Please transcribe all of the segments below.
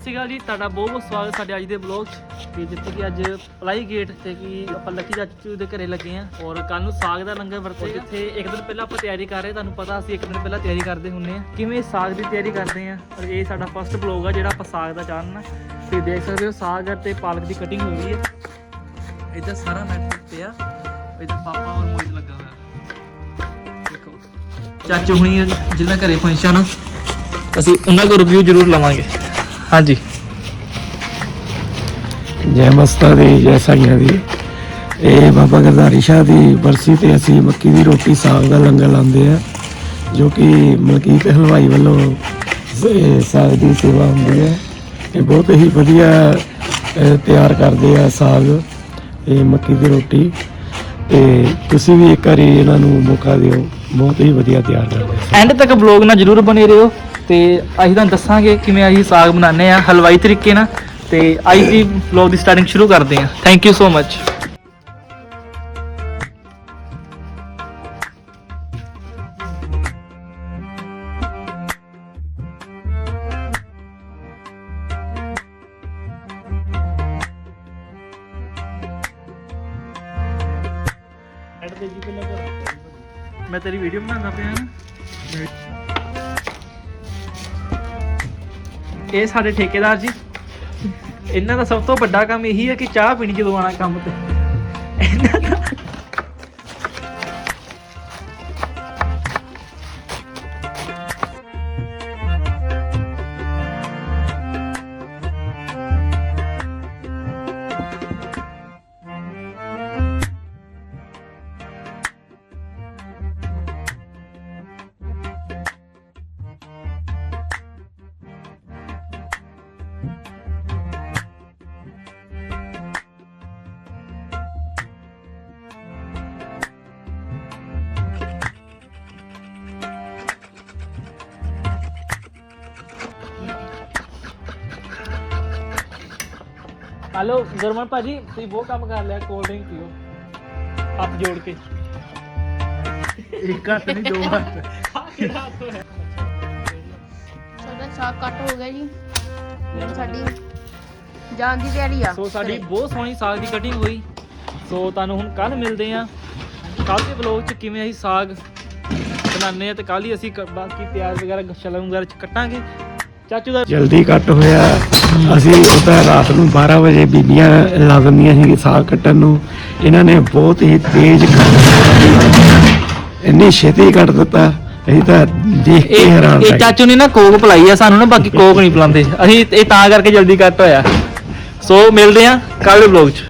ਸਤਿ ਅਕਾਲ ਜੀ ਤੁਹਾਡਾ ਬਹੁਤ ਬਹੁਤ ਸਵਾਗਤ ਸਾਡੇ ਅੱਜ ਦੇ ਬਲੌਗ 'ਚ। ਤੇ ਜਿੱਥੇ ਕਿ ਅੱਜ ਪਲਾਈ ਗੇਟ ਤੇ ਕਿ ਆਪਾਂ ਲੱਕੀ ਚਾਚੂ ਦੇ ਘਰੇ ਲੱਗੇ ਆ ਔਰ ਕੱਲ ਨੂੰ ਸਾਗ ਦਾ ਲੰਗਰ ਵਰਤੇਗਾ ਜਿੱਥੇ ਇੱਕ ਦਿਨ ਪਹਿਲਾਂ ਆਪਾਂ ਤਿਆਰੀ ਕਰ ਰਹੇ ਤੁਹਾਨੂੰ ਪਤਾ ਅਸੀਂ ਇੱਕ ਦਿਨ ਪਹਿਲਾਂ ਤਿਆਰੀ ਕਰਦੇ ਹੁੰਨੇ ਆ ਕਿਵੇਂ ਸਾਗ ਦੀ ਤਿਆਰੀ ਕਰਦੇ ਆ ਔਰ ਇਹ ਸਾਡਾ ਫਸਟ ਬਲੌਗ ਆ ਜਿਹੜਾ ਆਪਾਂ ਸਾਗ ਦਾ ਚਾੜਨਾ ਤੇ ਦੇਖ ਸਕਦੇ ਹੋ ਸਾਗ ਤੇ ਪਾਲਕ ਦੀ ਕਟਿੰਗ ਹੋ ਰਹੀ ਹੈ। ਇੱਧਰ ਸਾਰਾ ਨੈਟ ਪਿਆ। ਇੱਧਰ ਪਾਪਾ ਔਰ ਮੋਹਿਤ ਲੱਗਾ ਹੋਇਆ। ਦੇਖੋ ਚਾਚੂ ਹੁਣੀ ਜਿਹਨਾਂ ਘਰੇ ਫੰਕਸ਼ਨ ਅਸੀਂ ਉਹਨਾਂ ਕੋਲ ਰਿਵਿਊ ਜ਼ਰੂਰ ਲਵਾਂਗੇ। ਹਾਂਜੀ। ਜੈ ਮਸਤਾ ਦੀ ਜੈ ਸਾਈਆਂ ਦੀ। ਇਹ ਬਾਬਾ ਗਰਦਾਰੀ ਸ਼ਾਹ ਦੀ ਬਰਸੀ ਤੇ ਅਸੀਂ ਮੱਕੀ ਦੀ ਰੋਟੀ ਸਾਗ ਦਾ ਲੰਗਰ ਲਾਉਂਦੇ ਆ ਜੋ ਕਿ ਮਲਕੀਤ ਹਲਵਾਈ ਵੱਲੋਂ ਸਾਗ ਦੀ ਸੇਵਾ ਹੁੰਦੀ ਹੈ। ਇਹ ਬਹੁਤ ਹੀ ਵਧੀਆ ਤਿਆਰ ਕਰਦੇ ਆ ਸਾਗ ਇਹ ਮੱਕੀ ਦੀ ਰੋਟੀ। ਤੇ ਤੁਸੀਂ ਵੀ ਇੱਕ ਵਾਰੀ ਇਹਨਾਂ ਨੂੰ ਮੌਕਾ ਦਿਓ ਬਹੁਤ ਹੀ ਵਧੀਆ ਤਿਆਰ ਕਰਦੇ ਐਂਡ ਤੱਕ ਬਲੌਗ ਨਾਲ ਜਰੂਰ ਬਨੇ ਰਹੋ। ਤੇ ਅਸੀਂ ਤੁਹਾਨੂੰ ਦੱਸਾਂਗੇ ਕਿਵੇਂ ਅਸੀਂ ਸਾਗ ਬਣਾਉਂਦੇ ਆ ਹਲਵਾਈ ਤਰੀਕੇ ਨਾਲ। ਤੇ ਅੱਜ ਦੀ ਬਲੌਗ ਦੀ ਸਟਾਰਟਿੰਗ ਸ਼ੁਰੂ ਕਰਦੇ ਆ ਥੈਂਕ ਯੂ ਸੋ ਮਚ ਮੈਂ ਤੇਰੀ ਵੀਡੀਓ ਬਣਾਉਂਦਾ ਪਿਆ ਨਾ। ਇਹ ਸਾਡੇ ਠੇਕੇਦਾਰ ਜੀ। ਇਹਨਾਂ ਦਾ ਸਭ ਤੋਂ ਵੱਡਾ ਕੰਮ ਇਹੀ ਹੈ ਕਿ ਚਾਹ ਪੀਣੀ ਜਦੋਂ ਆਣਾ ਕੰਮ ਤੇ। ਇਹਨਾਂ ਦਾ ਹਲੋ ਗਰਮਨ ਭਾਜੀ ਤੁਸੀਂ ਬਹੁਤ ਕੰਮ ਕਰ ਲਿਆ ਕੋਲਡ ਡਰਿੰਕ ਪੀਓ। ਹੱਥ ਜੋੜ ਕੇ। ਇੱਕ ਹੱਥ ਨਹੀਂ ਦੋ ਹੱਥ। ਸਾਡਾ ਸਾਗ ਕੱਟ ਹੋ ਗਿਆ ਜੀ। ਹੁਣ ਸਾਡੀ ਜਾਣ ਦੀ ਤਿਆਰੀ ਆ। ਸੋ ਸਾਡੀ ਘਰੇ। ਬਹੁਤ ਸੋਹਣੀ ਸਾਗ ਦੀ ਕਟਿੰਗ ਹੋਈ। ਸੋ ਤੁਹਾਨੂੰ ਹੁਣ ਕੱਲ ਮਿਲਦੇ ਆ ਕੱਲ ਦੇ ਵਲੋਗ ਚ ਕਿਵੇਂ ਅਸੀਂ ਸਾਗ ਬਣਾਉਂਦੇ ਆ ਤੇ ਕੱਲ ਹੀ ਅਸੀਂ ਕ- ਬਾਕੀ ਪਿਆਜ਼ ਵਗੈਰਾ ਸ਼ਲਗਮ ਵਗੈਰਾ ਚ ਕੱਟਾਂਗੇ। ਚਾਚੂ ਦਾ ਜਲਦੀ ਕੱਟ ਹੋਇਆ। ਅਸੀਂ ਉਹ ਤਾਂ ਰਾਤ ਨੂੰ 12 ਵਜੇ ਬੀਬੀਆਂ ਲਾ ਦਿੰਦੀਆਂ ਸੀ ਸਾਗ ਕੱਟਣ ਨੂੰ। ਇਹਨਾਂ ਨੇ ਬਹੁਤ ਹੀ ਤੇਜ਼ ਇੰਨੀ ਛੇਤੀ ਕੱਟ ਦਿੱਤਾ। ਅਸੀਂ ਤਾਂ ਦੇਖ ਕੇ ਹੈਰਾਨ ਇਹ ਚਾਚੂ ਨੇ ਨਾ ਕੋਕ ਪਲਾਈ ਆ ਸਾਨੂੰ ਨਾ ਬਾਕੀ ਕੋਕ ਨਹੀਂ ਪਿਲਾਉਂਦੇ। ਅਸੀਂ ਇਹ ਤਾਂ ਕਰਕੇ ਜਲਦੀ ਕੱਟ ਹੋਇਆ। ਸੋ ਮਿਲਦੇ ਆ ਕੱਲ ਦੇ ਵਲੋਗ ਚ।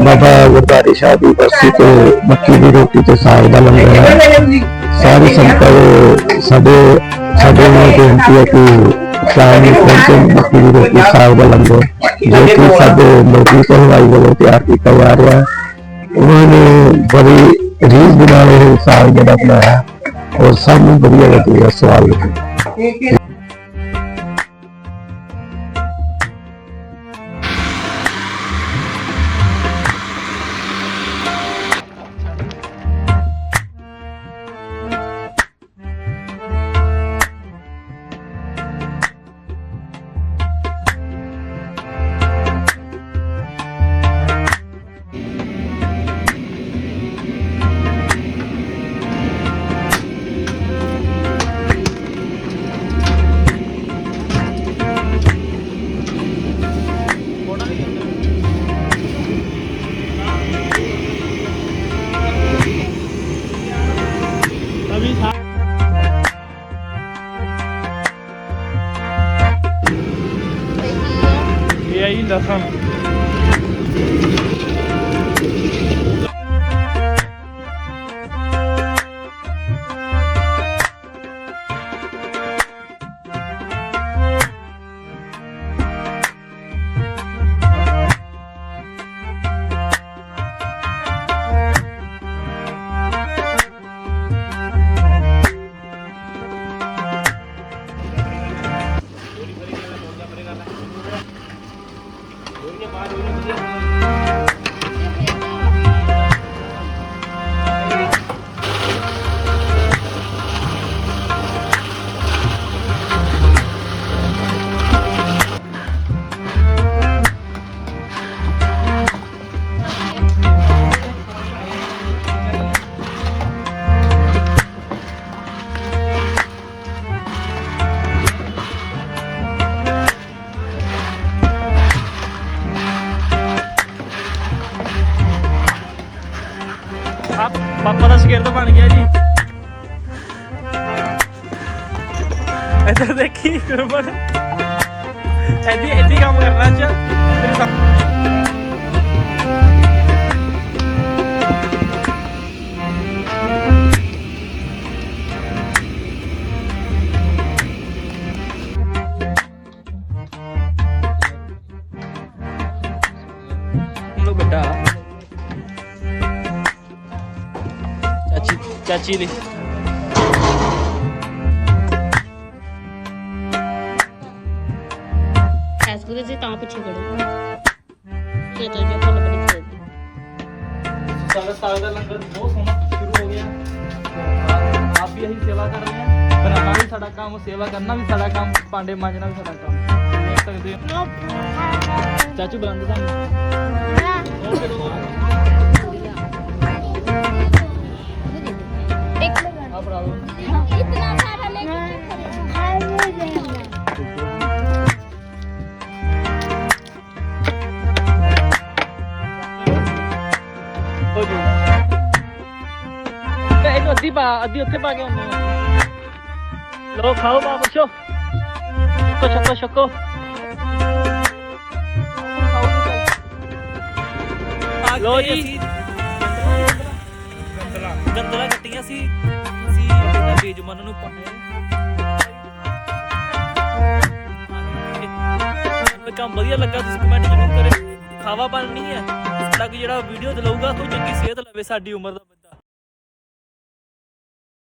ਬਾਬਾ ਗੁਰਦਾਰੀ ਸ਼ਾਹ ਦੀ ਬਰਸੀ ਤੇ ਮੱਕੀ ਦੀ ਰੋਟੀ ਤੇ ਸਾਗ ਦਾ ਲੰਗਰ। ਹੈ ਸਾਰੀ ਸੰਗਤ, ਸਾਡੇ ਸਾਡੇ ਨੂੰ ਬੇਨਤੀ ਹੈ ਕਿ ਸ਼ਾਮ ਨੂੰ ਪਹੁੰਚੇ ਮੱਕੀ ਦੀ ਰੋਟੀ, ਸਾਗ ਦਾ ਲੰਗਰ, ਜੋ ਕਿ ਸਾਡੇ ਲੋਕੀ ਹਲਵਾਈ ਵੱਲੋਂ ਤਿਆਰ ਕੀਤਾ ਜਾ ਰਿਹਾ ਹੈ। ਉਹਨਾਂ ਨੇ ਬੜੀ ਰੀਸ ਦੇ ਨਾਲ ਸਾਗ ਜਿਹੜਾ ਬਣਾਇਆ, ਔਰ ਸਭ ਨੂੰ ਵਧੀਆ ਲੱਗਿਆ ਸਵਾਦ। ਲੱਗਿਆ ਅਭੀ ਹੈ ਇਹ ਲਸਣ ਇੱਧਰ ਦੇਖੀ ਗੁਰਮਨ ਐਦੀ ਐਦੀ ਕੰਮ ਕਰਨਾ ਚ ਤੇਰੇ ਸਾਹਮਣੇ ਚਾਚੀ बेटा चाची चाची ले ਐਸ ਗੁਰੇ ਜੀ ਤਾਂ ਪਿੱਛੇ ਖੜੇ ਇਹ ਤਾਂ ਜੋ ਕੋਲ ਬੜੀ ਖੜੇ ਸਾਡਾ ਸਾਗ ਦਾ ਲੰਗਰ ਬਹੁਤ ਸੋਹਣਾ ਸ਼ੁਰੂ ਹੋ ਗਿਆ ਆਪ- ਆਪ ਵੀ ਅਸੀਂ ਸੇਵਾ ਕਰ ਰਹੇ ਹਾਂ ਬਣਾਉਣਾ ਵੀ ਸਾਡਾ ਕੰਮ ਸੇਵਾ ਕਰਨਾ ਵੀ ਸਾਡਾ ਕੰਮ ਭਾਂਡੇ ਮਾਂਜਣਾ ਵੀ ਸਾਡਾ ਕੰਮ ਦੇਖ ਸਕਦੇ ਹੋ ਚਾਚੂ ਬੁਲਾਉਂਦੇ ਤੁਹਾਨੂੰ ਉਹ ਕਿਹੜਾ ਇੱਕ ਆ ਬੜਾ ਹੋ ਜੂ। ਤੇ ਇਹ ਅੱਧੀ ਪਾ, ਅੱਧੀ ਉੱਥੇ ਪਾ ਕੇ ਆਉਂਦੇ ਆ ਲੋ ਖਾਓ ਬਾ ਪੁੱਛੋ। ਛਕੋ ਛਕੋ ਛਕੋ। ਲੋ ਜੀ। ਗੰਦਲਾ ਕੱਟੀਆਂ ਸੀ। ਸੀ ਉਹਦਾ ਬੀਜ ਮਨ ਨੂੰ ਪਾਇਆ ਕੰਮ ਵਧੀਆ ਲੱਗਾ, ਤੁਸੀਂ ਕਮੈਂਟ ਜ਼ਰੂਰ ਕਰਿਓ। ਖਾਵਾ ਬਣ ਨਹੀਂ ਹੈ। ਸਾਡਾ ਕੋਈ ਜਿਹੜਾ ਵੀਡੀਓ ਦਿਲਾਊਗਾ ਕੋਈ ਚੰਗੀ ਸਿਹਤ ਲਵੇ, ਸਾਡੀ ਉਮਰ ਦਾ।